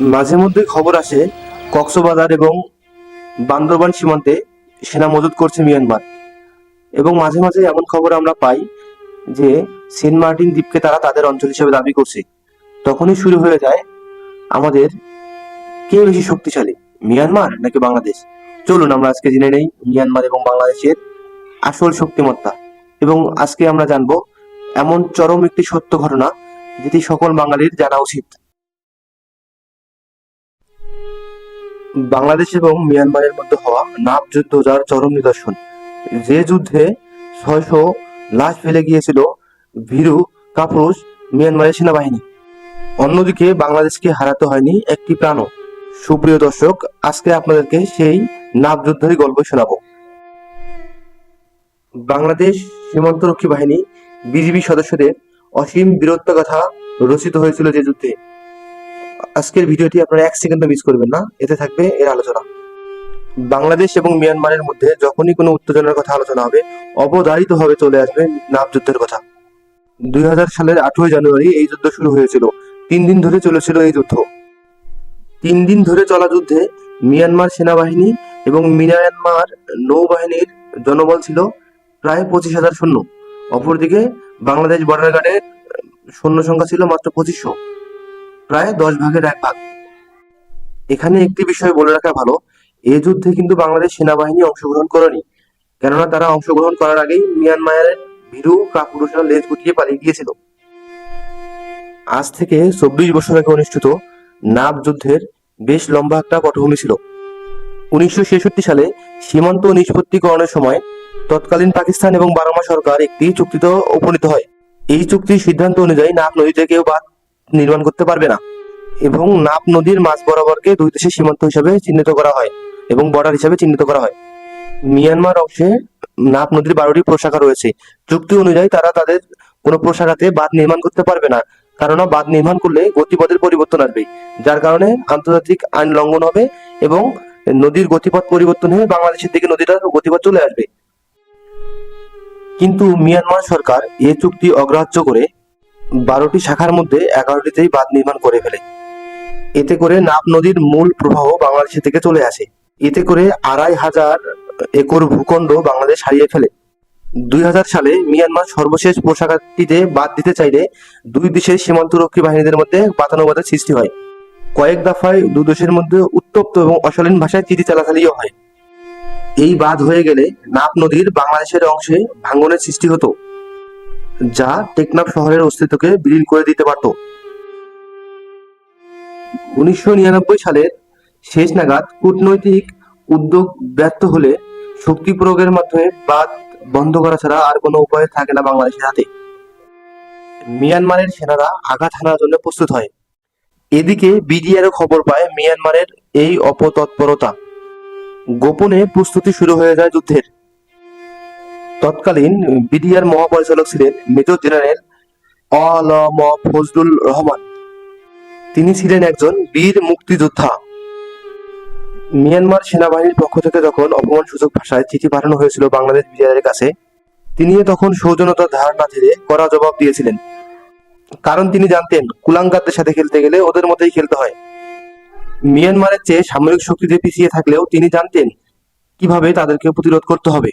মাঝে মধ্যে খবর আসে, কক্সবাজার এবং বান্দরবান সীমান্তে সেনা মজুত করছে মিয়ানমার। এবং মাঝে মাঝে এমন খবর আমরা পাই যে, সেন্ট মার্টিন দ্বীপকে তারা তাদের অঞ্চল হিসেবে দাবি করছে। তখনই শুরু হয়ে যায় আমাদের, কে বেশি শক্তিশালী, মিয়ানমার নাকি বাংলাদেশ? চলুন আমরা আজকে জেনে নেই মিয়ানমার এবং বাংলাদেশের আসল শক্তিমত্তা। এবং আজকে আমরা জানব, এমন চরম একটি সত্য ঘটনা যেটি সকল বাঙালির জানা উচিত। বাংলাদেশ এবং মিয়ানমারের মধ্যে হওয়া নাপ যুদ্ধ যার চরম নিদর্শন। যে যুদ্ধে ছয়শো লাশ ফেলে গিয়েছিল ভীরু কাপুরুষ মিয়ানমারের সেনাবাহিনী। অন্যদিকে বাংলাদেশকে হারাতে হয়নি একটি প্রাণও। সুপ্রিয় দর্শক, আজকে আপনাদেরকে সেই নাপ যুদ্ধের গল্প শোনাবো। বাংলাদেশ সীমান্তরক্ষী বাহিনী বিজিবি সদস্যদের অসীম বীরত্ব কথা রচিত হয়েছিল যে যুদ্ধে। আজকের ভিডিওটি আপনারা এক সেকেন্ড মিস করবেন না। এতে থাকবে এর আলোচনা। বাংলাদেশ এবং মিয়ানমারের মধ্যে যখনই কোনো উত্তেজনার কথা আলোচনা হবে, অবধারিত ভাবে চলে আসবে নাপ যুদ্ধের কথা। দুই হাজার সালের আঠেরোই জানুয়ারি এই যুদ্ধ শুরু হয়েছিল। তিন দিন ধরে চলেছিল এই যুদ্ধ। তিন দিন ধরে চলা যুদ্ধে মিয়ানমার সেনাবাহিনী এবং মিয়ানমার নৌবাহিনীর জনবল ছিল প্রায় পঁচিশ হাজার সৈন্য। অপরদিকে বাংলাদেশ বর্ডার গার্ডের সৈন্য সংখ্যা ছিল মাত্র পঁচিশশো। প্রায় দশ ভাগের এক ভাগ। এখানে একটি বিষয় বলে রাখা ভালো এই যুদ্ধে কিন্তু বাংলাদেশ সেনাবাহিনী অংশগ্রহণ করেনি, কেননা তারা অংশগ্রহণ করার আগেই মিয়ানমারের ভীরু কাপুরুষরা লেজ গুটিয়ে পালিয়ে গিয়েছিল। আজ থেকে চব্বিশ বছর আগে অনুষ্ঠিত নাব যুদ্ধের বেশ লম্বা একটা পটভূমি ছিল। উনিশশো ছেষট্টি সালে সীমান্ত নিষ্পত্তিকরণের সময় তৎকালীন পাকিস্তান এবং বার্মা সরকার একটি চুক্তিতে উপনীত হয়। এই চুক্তির সিদ্ধান্ত অনুযায়ী নাপ নদীতে কেউ বাঁধ নির্মাণ করতে পারবে না। এবং নাপ নদীর মাঝ বরাবরকে দুই দেশের সীমান্ত হিসাবে চিহ্নিত করা হয় এবং বর্ডার হিসাবে চিহ্নিত করা হয়। মিয়ানমার অংশে নাপ নদীর বারোটি প্রশাখা রয়েছে। চুক্তি অনুযায়ী তারা তাদের কোনো প্রশাখাতে বাঁধ নির্মাণ করতে পারবে না, কারণ বাঁধ নির্মাণ করলে গতিপথের পরিবর্তন আসবে, যার কারণে আন্তর্জাতিক আইন লঙ্ঘন হবে এবং নদীর গতিপথ পরিবর্তন হয়ে বাংলাদেশের দিকে নদীটার গতিপথ চলে আসবে। কিন্তু মিয়ানমার সরকার এ চুক্তি অগ্রাহ্য করে বারোটি শাখার মধ্যে এগারোটিতেই বাঁধ নির্মাণ করে ফেলে। এতে করে নাপ নদীর মূল প্রবাহ বাংলাদেশের থেকে চলে আসে। এতে করে আড়াই হাজার একর ভূখণ্ড বাংলাদেশ হারিয়ে ফেলে। দুই হাজার সালে মিয়ানমার সর্বশেষ পোশাকাটিতে বাদ দিতে চাইলে দুই দেশের সীমান্তরক্ষী বাহিনীদের মধ্যে বাতানুবাদের সৃষ্টি হয়। কয়েক দফায় দু দেশের মধ্যে উত্তপ্ত এবং অশালীন ভাষায় চিঠি চালাচালিও হয়। এই বাদ হয়ে গেলে নাপ নদীর বাংলাদেশের অংশে ভাঙ্গনের সৃষ্টি হতো। যা টেকনাফ শহরের অস্তিত্বকে বিলীন করে দিতে পারত। উনিশশো নিরানব্বই সালের শেষ নাগাদ কূটনৈতিক উদ্যোগ ব্যর্থ হলে শক্তি প্রয়োগের মাধ্যমে বাদ বন্ধ করা ছাড়া আর কোনো উপায় থাকে না বাংলাদেশের হাতে। মিয়ানমারের সেনারা আঘাত হানার জন্য প্রস্তুত হয়। এদিকে বিডিআরও খবর পায় মিয়ানমারের এই অপতৎপরতা। গোপনে প্রস্তুতি শুরু হয়ে যায় যুদ্ধের। তৎকালীন বিডিআর মহাপরিচালক ছিলেন মেজর জেনারেল অলম ফজলুল রহমান। তিনি ছিলেন একজন বীর মুক্তিযোদ্ধা। মিয়ানমার সেনাবাহিনীর পক্ষ থেকে যখন অপমান সূচক ভাষায় চিঠি পাঠানো হয়েছিল বাংলাদেশ বিডিআরের কাছে তিনি তখন সৌজন্যতার ধার না ছেড়ে কড়া জবাব দিয়েছিলেন। কারণ তিনি জানতেন, কুলাঙ্গারদের সাথে খেলতে গেলে ওদের মতোই খেলতে হয়। মিয়ানমারের চেয়ে সামরিক শক্তিতে পিছিয়ে থাকলেও তিনি জানতেন কীভাবে তাদেরকে প্রতিরোধ করতে হবে।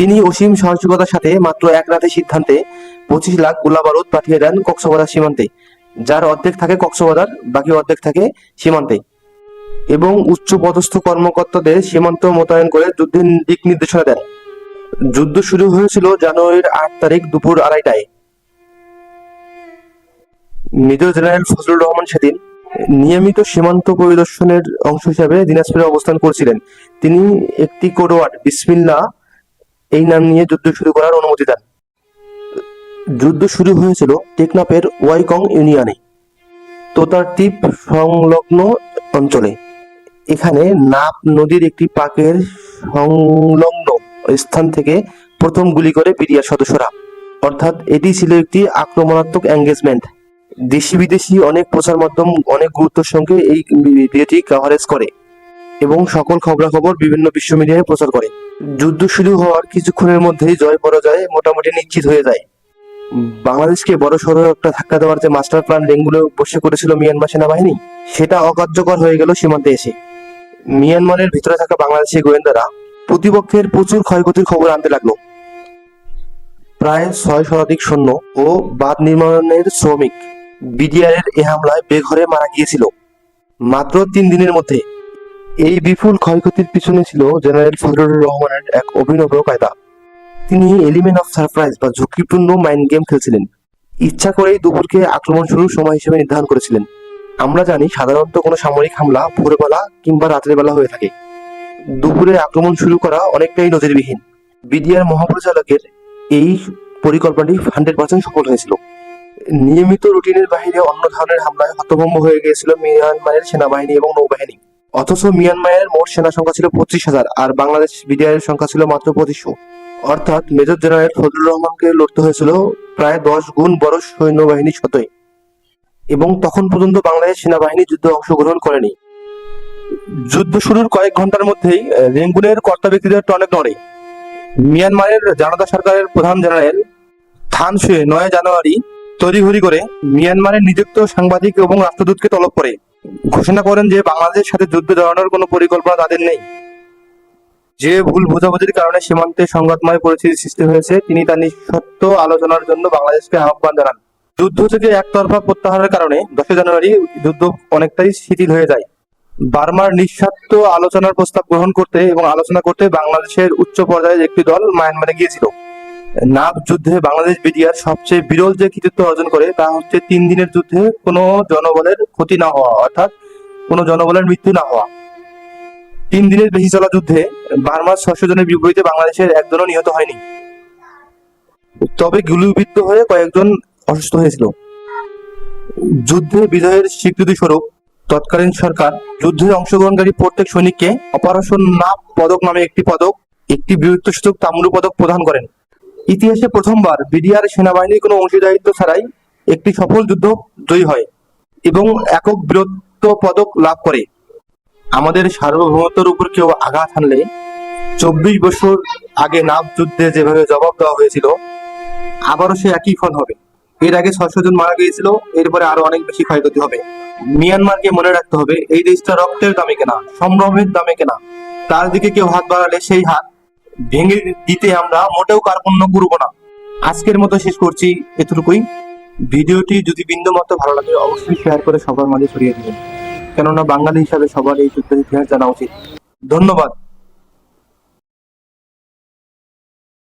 তিনি অসীম সাহসিকতার সাথে মাত্র এক রাতে সিদ্ধান্তে পঁচিশ লাখ গোলাবারুদ পাঠিয়ে দেন কক্সবাজার সীমান্তে, যার অর্ধেক থাকে কক্সবাজার, বাকি অর্ধেক থাকে সীমান্তে। এবং উচ্চ পদস্থ কর্মকর্তাদের সীমান্ত মোতায়েন করে যুদ্ধের দিক নির্দেশনা দেন। যুদ্ধ শুরু হয়েছিল জানুয়ারির আট তারিখ দুপুর আড়াইটায়। মেজর জেনারেল ফজলুর রহমান সেদিন নিয়মিত সীমান্ত পরিদর্শনের অংশ হিসাবে দিনাজপুরে অবস্থান করছিলেন। তিনি একটি কোডওয়ার্ড বিসমিল্লা এই নাম নিয়ে যুদ্ধ শুরু করার অনুমতি দেন। যুদ্ধ শুরু হয়েছিল টেকনাফের ওয়াইকং ইউনিয়নে তোতার টিপ সংলগ্ন অঞ্চলে। এখানে নাপ নদীর একটি পাকের সংলগ্ন স্থান থেকে প্রথম গুলি করে বিডিআর সদস্যরা। অর্থাৎ এটি ছিল একটি আক্রমণাত্মক এঙ্গেজমেন্ট দেশি বিদেশি অনেক প্রচার মাধ্যম অনেক গুরুত্বের সঙ্গে এই ভিডিওটি কভারেজ করে এবং সকল খবরাখবর বিভিন্ন বিশ্ব মিডিয়ায় প্রচার করে। যুদ্ধ শুরু হওয়ার কিছুক্ষণের মধ্যেই জয় পরাজয় মোটামুটি নিশ্চিত হয়ে যায়। বাংলাদেশকে বড় সড়ো একটা ধাক্কা দেওয়ার যে মাস্টার প্ল্যান রেঙ্গুলো বসে করেছিল মিয়ানমার সেনাবাহিনী, সেটা অকার্যকর হয়ে গেল সীমান্তে এসে। মিয়ানমারের ভিতরে থাকা বাংলাদেশি গোয়েন্দারা প্রতিপক্ষের প্রচুর ক্ষয়ক্ষতির খবর আনতে লাগল। প্রায় ছয় শতাধিক সৈন্য ও বাঁধ নির্মাণের শ্রমিক বিডিআর এ হামলায় বেঘরে মারা গিয়েছিল। মাত্র তিন দিনের মধ্যে এই বিপুল ক্ষয়ক্ষতির পিছনে ছিল জেনারেল ফজলুর রহমানের এক অভিনব কায়দা। তিনি এলিমেন্ট অফ সারপ্রাইজ বা ঝুঁকিপূর্ণ মাইন্ড গেম খেলছিলেন। ইচ্ছা করেই দুপুরকে আক্রমণ শুরুর সময় হিসেবে নির্ধারণ করেছিলেন। আমরা জানি সাধারণত কোনো সামরিক হামলা ভোরবেলা কিংবা রাত্রের বেলা হয়ে থাকে। দুপুরে আক্রমণ শুরু করা অনেকটাই নজিরবিহীন। বিডিআর মহাপরিচালকের এই পরিকল্পনাটি হান্ড্রেড পার্সেন্ট সফল হয়েছিল। নিয়মিত রুটিনের বাইরে অন্য ধরনের হামলায় হতভম্ব হয়ে গিয়েছিল মিয়ানমারের সেনাবাহিনী এবং নৌবাহিনী। অথচ মিয়ানমারের মোট সেনা সংখ্যা ছিল পঁচিশ হাজার, আর বাংলাদেশ বিডিআর সংখ্যা ছিল মাত্র পঁচিশশো অর্থাৎ মেজর জেনারেল ফজলুর রহমানকে লড়তে হয়েছিল প্রায় দশ গুণ বড় সৈন্যবাহিনীর সাথে। এবং তখন পর্যন্ত বাংলাদেশ সেনাবাহিনী যুদ্ধে অংশগ্রহণ করেনি। যুদ্ধ শুরুর কয়েক ঘণ্টার মধ্যেই রেঙ্গুনের কর্তা ব্যক্তিদের টনেক নড়ে। মিয়ানমারের জানাতা সরকারের প্রধান জেনারেল থান শুয়ে নয় জানুয়ারি তড়িঘড়ি করে মিয়ানমারের নিযুক্ত সাংবাদিক এবং রাষ্ট্রদূতকে তলব করে। ঘোষণা করেন যে বাংলাদেশের সাথে যুদ্ধ জড়ানোর কোনো পরিকল্পনা তাদের নেই। যে ভুল বোঝাবুঝির কারণে সীমান্তে সংঘাতময় পরিস্থিতি সৃষ্টি হয়েছে, তিনি তা নিঃশর্ত আলোচনার জন্য বাংলাদেশকে আহ্বান জানান। যুদ্ধ থেকে একতরফা প্রত্যাহারের কারণে দশই জানুয়ারি যুদ্ধ অনেকটাই শিথিল হয়ে যায়। বার্মার নিঃস্বার্থ আলোচনার প্রস্তাব গ্রহণ করতে এবং আলোচনা করতে বাংলাদেশের উচ্চ পর্যায়ের একটি দল মায়ানমারে গিয়েছিল। নাব যুদ্ধে বাংলাদেশ বিডিআর সবচেয়ে বিরল যে কৃতিত্ব অর্জন করে, তা হচ্ছে তিন দিনের যুদ্ধে কোনো জনবলের ক্ষতি না হওয়া, অর্থাৎ কোনো জনবলের মৃত্যু না হওয়া। তিন দিনের বেশি চলা যুদ্ধে বার্মার ছশো জনের বিপরীতে বাংলাদেশের একজনও নিহত হয়নি। তবে গুলিবিদ্ধ হয়ে কয়েকজন অসুস্থ হয়েছিল। যুদ্ধে বিজয়ের স্বীকৃতি স্বরূপ তৎকালীন সরকার যুদ্ধে অংশগ্রহণকারী প্রত্যেক সৈনিককে অপারেশন নাপ পদক নামে একটি পদক, একটি বীরত্বসূচক তাম্র পদক প্রদান করেন। ইতিহাসে প্রথমবার বিডিআর সেনাবাহিনীর কোনো অংশীদারিত্ব ছাড়াই একটি সফল যুদ্ধ জয়ী হয় এবং একক বীরত্ব পদক লাভ করে। আমাদের সার্বভৌমত্বের উপর কেউ আঘাত হানলে চব্বিশ বছর আগে নাব যুদ্ধে যেভাবে জবাব দেওয়া হয়েছিল, আবারও সে একই ফল হবে। এর আগে ছয়শো জন মারা গিয়েছিল, এরপরে আরও অনেক বেশি ক্ষয়ক্ষতি হবে। মিয়ানমারকে মনে রাখতে হবে, এই দেশটা রক্তের দামে কেনা, সম্ভ্রমের দামে কেনা। তার দিকে কেউ হাত বাড়ালে সেই হাত ভেঙে দিতে আমরা মোটেও কার্পণ্য করব না। আজকের মতো শেষ করছি এতটুকুই। ভিডিওটি যদি বিন্দু মতো ভালো লাগে, অবশ্যই শেয়ার করে সবার মাঝে ছড়িয়ে দিবেন। কেননা বাঙালি হিসাবে সবার এই যুদ্ধের ইতিহাস জানা উচিত। ধন্যবাদ।